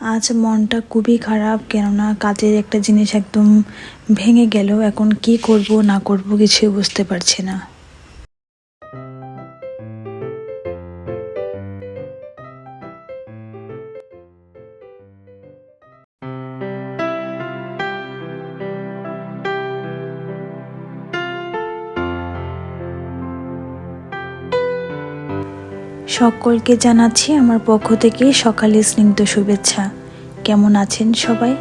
আজ মনটা খুবই খারাপ, কেননা কাজের একটা জিনিস একদম ভেঙে গেল। এখন কি করব, না করব কিছু বুঝতে পারছি না। সকলকে জানাচ্ছি আমার পক্ষ থেকে সকালে স্নিগ্ধ শুভেচ্ছা। কেমন আছেন সবাই?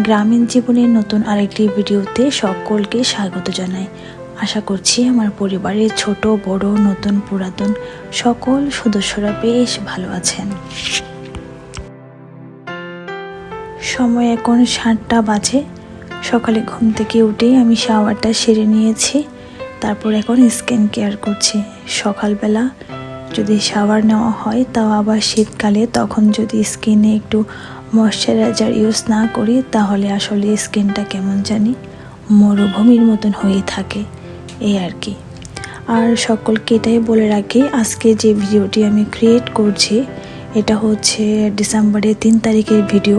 গ্রামীণ জীবনের নতুন আরেকটি ভিডিওতে সকলকে স্বাগত জানাই। আশা করছি আমার পরিবারের ছোট, বড়, নতুন, পুরাতন সকল সদস্যরা বেশ ভালো আছেন। সময় এখন সাতটা বাজে। সকালে ঘুম থেকে উঠেই আমি শাওয়ারটা সেরে নিয়েছি। তারপর এখন স্কিন কেয়ার করছি। সকালবেলা যদি শাওয়ার নেওয়া হয়, তাও আবার শীতকালে, তখন যদি স্কিনে একটু ময়শ্চারাইজার ইউজ না করি, তাহলে আসলে স্কিনটা কেমন জানি মরুভূমির মতন হয়ে থাকে। এই আর কি। আর সকলকে এটাই বলে রাখি, আজকে যে ভিডিওটি আমি ক্রিয়েট করছি, এটা হচ্ছে ডিসেম্বরের তিন তারিখের ভিডিও।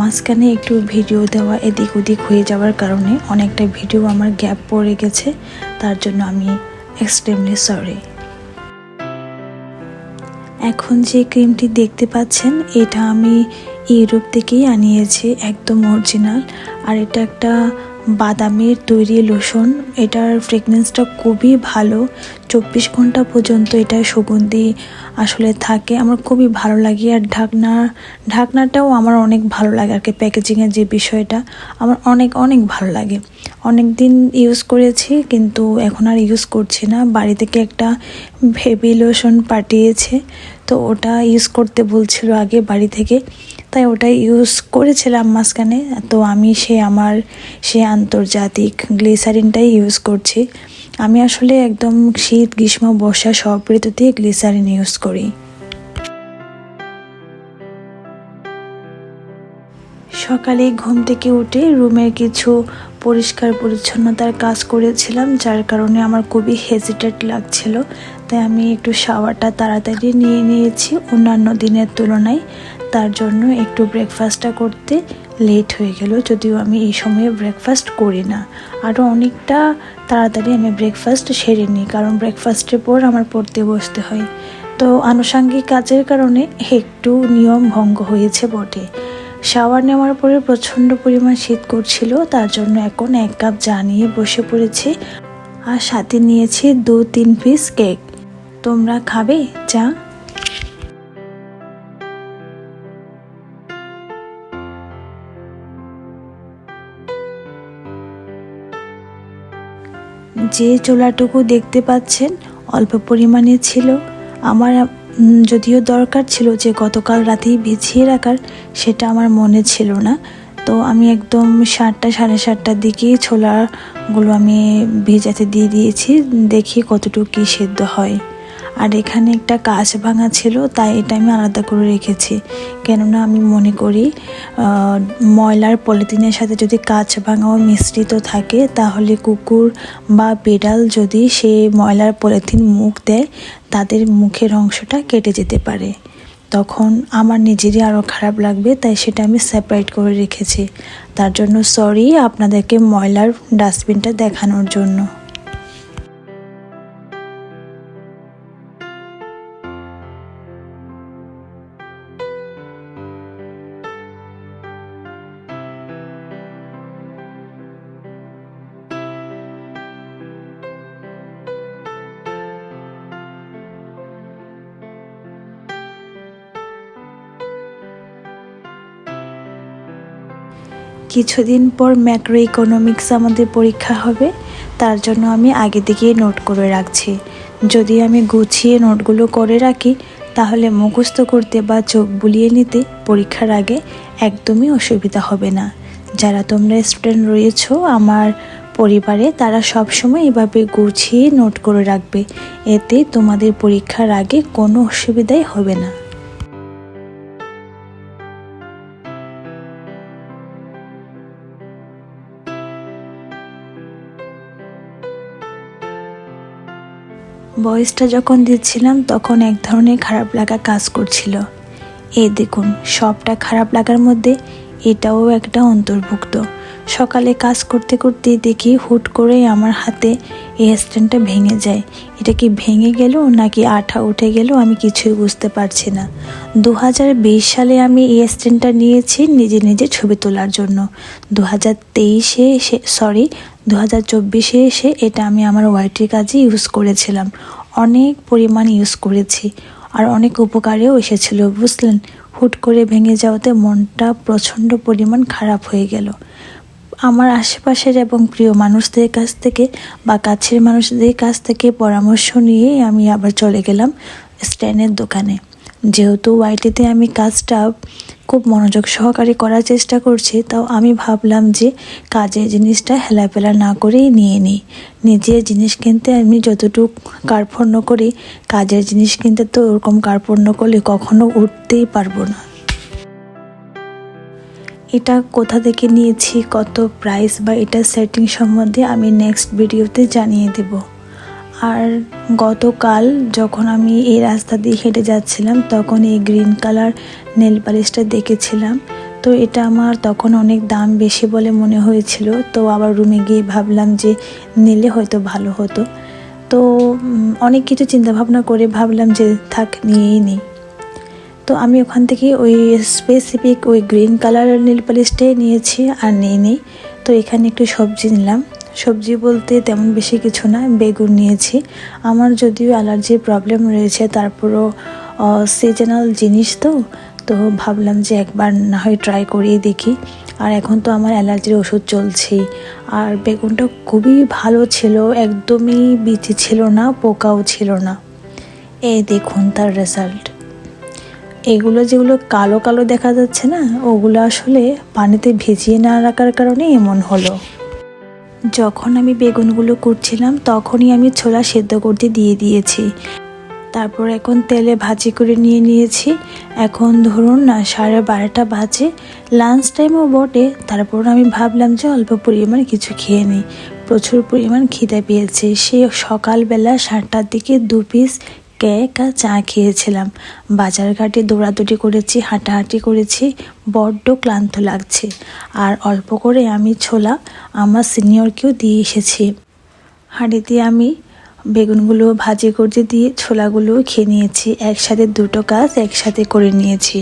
মাঝখানে একটু ভিডিও দেওয়া এদিক ওদিক হয়ে যাওয়ার কারণে অনেকটা ভিডিও আমার গ্যাপ পড়ে গেছে, তার জন্য আমি এক্সট্রিমলি সরি এখন যে ক্রিমটি দেখতে পাচ্ছেন, এটা আমি ইউরোপ থেকেই আনিয়েছি, একদম অরিজিনাল। আর এটা একটা বাদামের তৈরি লোশন। এটার ফ্রেগনেন্সটা খুবই ভালো। চব্বিশ ঘণ্টা পর্যন্ত এটা সুগন্ধি আসলে থাকে। আমার খুবই ভালো লাগে। আর ঢাকনা, ঢাকনাটাও আমার অনেক ভালো লাগে আর কি, প্যাকেজিংয়ের যে বিষয়টা, আমার অনেক অনেক ভালো লাগে। অনেক দিন ইউজ করেছি, কিন্তু এখন আর ইউজ করছি না। বাড়ি থেকে একটা ভেবি লোশন পাঠিয়েছে। তো ওটা ইউজ করতে বলছিল আগে বাড়ি থেকে। তাই ওটা ইউজ করেছিলাম মাঝখানে। তো আমি সে আমার সে আন্তর্জাতিক গ্লিসারিনটাই ইউজ করছি। আমি আসলে একদম শীত, গ্রীষ্ম, বর্ষা সব ঋতুতেই গ্লিসারিন ইউজ করি। সকালে ঘুম থেকে উঠে রুমের কিছু পরিষ্কার পরিচ্ছন্নতার কাজ করেছিলাম, যার কারণে আমার খুবই হেজিটেট লাগছিল। তাই আমি একটু শাওয়ারটা তাড়াতাড়ি নিয়ে নিয়েছি অন্যান্য দিনের তুলনায়। তার জন্য একটু ব্রেকফাস্টটা করতে লেট হয়ে গেল, যদিও আমি এই সময়ে ব্রেকফাস্ট করি না। আরও অনেকটা তাড়াতাড়ি আমি ব্রেকফাস্ট সেরে নিই, কারণ ব্রেকফাস্টের পর আমার পড়তে বসতে হয়। তো আনুষাঙ্গিক কাজের কারণে একটু নিয়ম ভঙ্গ হয়েছে বটে। শাওয়ার নেওয়ার পরে প্রচণ্ড পরিমাণ শীত করছিল, তার জন্য এখন এক কাপ চা নিয়ে বসে পড়েছি আর সাথে নিয়েছি দু তিন পিস কেক তোমরা খাবে চা? যে চোলাটুকু দেখতে পাচ্ছেন অল্প পরিমাণে ছিল। আমার যদিও দরকার ছিল যে গতকাল রাতেই বিছিয়ে রাখার, সেটা আমার মনে ছিল না। তো আমি একদম সাতটা, সাড়ে সাতটার দিকেই ছোলাগুলো আমি ভেজাতে দিয়ে দিয়েছি, দেখি কতটুকু কী সেদ্ধ হয়। আর এখানে একটা কাঁচ ভাঙা ছিল, তাই এটা আমি আলাদা করে রেখেছি। কেননা আমি মনে করি ময়লার পলিথিনের সাথে যদি কাঁচ ভাঙাও মিশ্রিত থাকে, তাহলে কুকুর বা বিড়াল যদি সে ময়লার পলিথিন মুখ দেয়, তাদের মুখের অংশটা কেটে যেতে পারে। তখন আমার নিজেরই আরও খারাপ লাগবে, তাই সেটা আমি সেপারেট করে রেখেছি। তার জন্য সরি আপনাদেরকে ময়লার ডাস্টবিনটা দেখানোর জন্য। কিছুদিন পর ম্যাক্রো ইকোনমিক্স আমাদের পরীক্ষা হবে, তার জন্য আমি আগে থেকেই নোট করে রাখছি। যদি আমি গুছিয়ে নোটগুলো করে রাখি, তাহলে মুখস্থ করতে বা চোখ বুলিয়ে নিতে পরীক্ষার আগে একদমই অসুবিধা হবে না। যারা তোমরা স্টুডেন্ট রয়েছো আমার পরিবারে, তারা সবসময় এভাবে গুছিয়ে নোট করে রাখবে। এতে তোমাদের পরীক্ষার আগে কোনো অসুবিধাই হবে না। ভয়েসটা যখন দিচ্ছিলাম, তখন এক ধরনের খারাপ লাগা কাজ করছিল। এই দেখুন, সবটা খারাপ লাগার মধ্যে এটাও একটা অন্তর্ভুক্ত। সকালে কাজ করতে করতে দেখি হুট করে আমার হাতে এই স্ট্যান্ডটা ভেঙে যায়। এটা কি ভেঙে গেল নাকি আঠা উঠে গেল আমি কিছুই বুঝতে পারছি না। দু হাজার বিশ সালে আমি এই স্ট্যান্ডটা নিয়েছি নিজে নিজে ছবি তোলার জন্য। দু হাজার তেইশে সরি দু হাজার চব্বিশে এসে এটা আমি আমার ওয়াইটির কাজে ইউজ করেছিলাম। অনেক পরিমাণ ইউজ করেছি আর অনেক উপকারেও এসেছিল, বুঝলেন? হুট করে ভেঙে যাওয়াতে মনটা প্রচণ্ড পরিমাণ খারাপ হয়ে গেল। আমার আশেপাশের এবং প্রিয় মানুষদের কাছ থেকে বা কাছের মানুষদের কাছ থেকে পরামর্শ নিয়েই আমি আবার চলে গেলাম স্ট্যানের দোকানে। যেহেতু ওয়াইটিতে আমি কাজটা খুব মনোযোগ সহকারে করার চেষ্টা করছি, তাও আমি ভাবলাম যে কাজের জিনিসটা হেলাফেলা না করেই নিয়ে নিই। নিজের জিনিস কিনতে আমি যতটুকু কার্পণ্য করি, কাজের জিনিস কিনতে তো ওরকম কার্পণ্য করলে কখনো উঠতেই পারব না। এটা কোথা থেকে নিয়েছি, কত প্রাইস বা এটা সেটিং সম্বন্ধে আমি নেক্সট ভিডিওতে জানিয়ে দেব। আর গতকাল যখন আমি এই রাস্তা দিয়ে হেঁটে যাচ্ছিলাম, তখন এই গ্রিন কালার নেল পালিশটা দেখেছিলাম। তো এটা আমার তখন অনেক দাম বেশি বলে মনে হয়েছিল। তো আবার রুমে গিয়ে ভাবলাম যে নিলে হয়তো ভালো হতো। তো অনেক কিছু চিন্তা ভাবনা করে ভাবলাম যে থাক, নিয়েই নিই। তো আমি ওখান থেকে ওই স্পেসিফিক ওই গ্রিন কালারের নীল পালিশটাই নিয়েছি আর নিয়ে নিই তো এখানে একটু সবজি নিলাম। সবজি বলতে তেমন বেশি কিছু না, বেগুন নিয়েছি। আমার যদিও অ্যালার্জির প্রবলেম রয়েছে, তারপরও সিজনাল জিনিস তো তো ভাবলাম যে একবার না হয় ট্রাই করিয়ে দেখি। আর এখন তো আমার অ্যালার্জির ওষুধ চলছেই। আর বেগুনটা খুবই ভালো ছিল, একদমই বিচি ছিল না, পোকাও ছিল না। এই দেখুন তার রেজাল্ট এগুলো যেগুলো কালো কালো দেখা যাচ্ছে না, ওগুলো আসলে পানিতে ভিজিয়ে না রাখার কারণে এমন হলো। যখন আমি বেগুনগুলো কুটছিলাম, তখনই আমি ছোলা সেদ্ধ করতে দিয়ে দিয়েছি। তারপর এখন তেলে ভাজি করে নিয়ে নিয়েছি। এখন ধরুন না সাড়ে বারোটা বাজে। লাঞ্চ টাইমও বটে। তারপর আমি ভাবলাম যে অল্প পরিমাণ কিছু খেয়ে নিই। প্রচুর পরিমাণ খিদে পেয়েছে। সে সকালবেলা সাতটার দিকে দু পিস কেক একা চা খেয়েছিলাম। বাজার ঘাটে দৌড়াদৌড়ি করেছি, হাঁটাহাঁটি করেছি, বড্ড ক্লান্ত লাগছে। আর অল্প করে আমি ছোলা আমার সিনিয়রকেও দিয়ে এসেছি। হাঁড়িতে আমি বেগুনগুলো ভাজি করতে দিয়ে ছোলাগুলো খেয়ে নিয়েছি। একসাথে দুটো কাজ একসাথে করে নিয়েছি।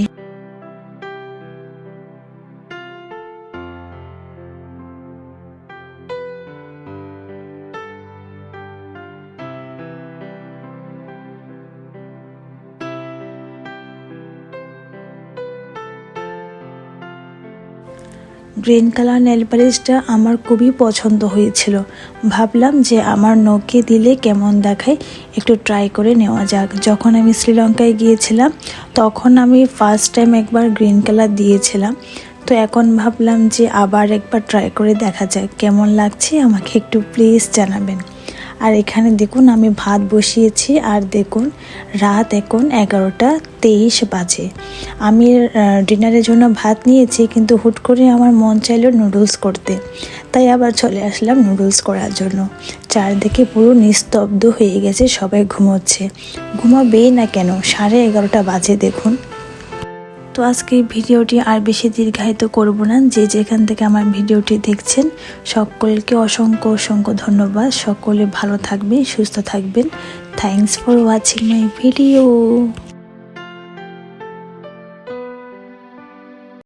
গ্রিন কালার নেল পালিশটা আমার খুবই পছন্দ হয়েছিল। ভাবলাম যে আমার নখে দিলে কেমন দেখায়, একটু ট্রাই করে নেওয়া যাক। যখন আমি শ্রীলঙ্কায় গিয়েছিলাম, তখন আমি ফার্স্ট টাইম একবার গ্রিন কালার দিয়েছিলাম। তো এখন ভাবলাম যে আবার একবার ট্রাই করে দেখা যাক, কেমন লাগছে আমাকে একটু প্লিজ জানাবেন। আর এখানে দেখুন আমি ভাত বসিয়েছি, আর দেখুন রাত এখন এগারোটা তেইশ বাজে। আমি ডিনারের জন্য ভাত নিয়েছি, কিন্তু হুট করে আমার মন চাইলো নুডলস করতে। তাই আবার চলে আসলাম নুডলস করার জন্য। চারদিকে পুরো নিস্তব্ধ হয়ে গেছে, সবাই ঘুমোচ্ছে। ঘুমাবেই না কেন? সাড়ে এগারোটা বাজে, দেখুন। তো আজকে ভিডিওটি আর বেশি দীর্ঘায়িত করব না। যে যেখান থেকে আমার ভিডিওটি দেখছেন, সকলকে অসংখ্য অসংখ্য ধন্যবাদ। সকলে ভালো থাকবেন, সুস্থ থাকবেন। Thanks for watching my video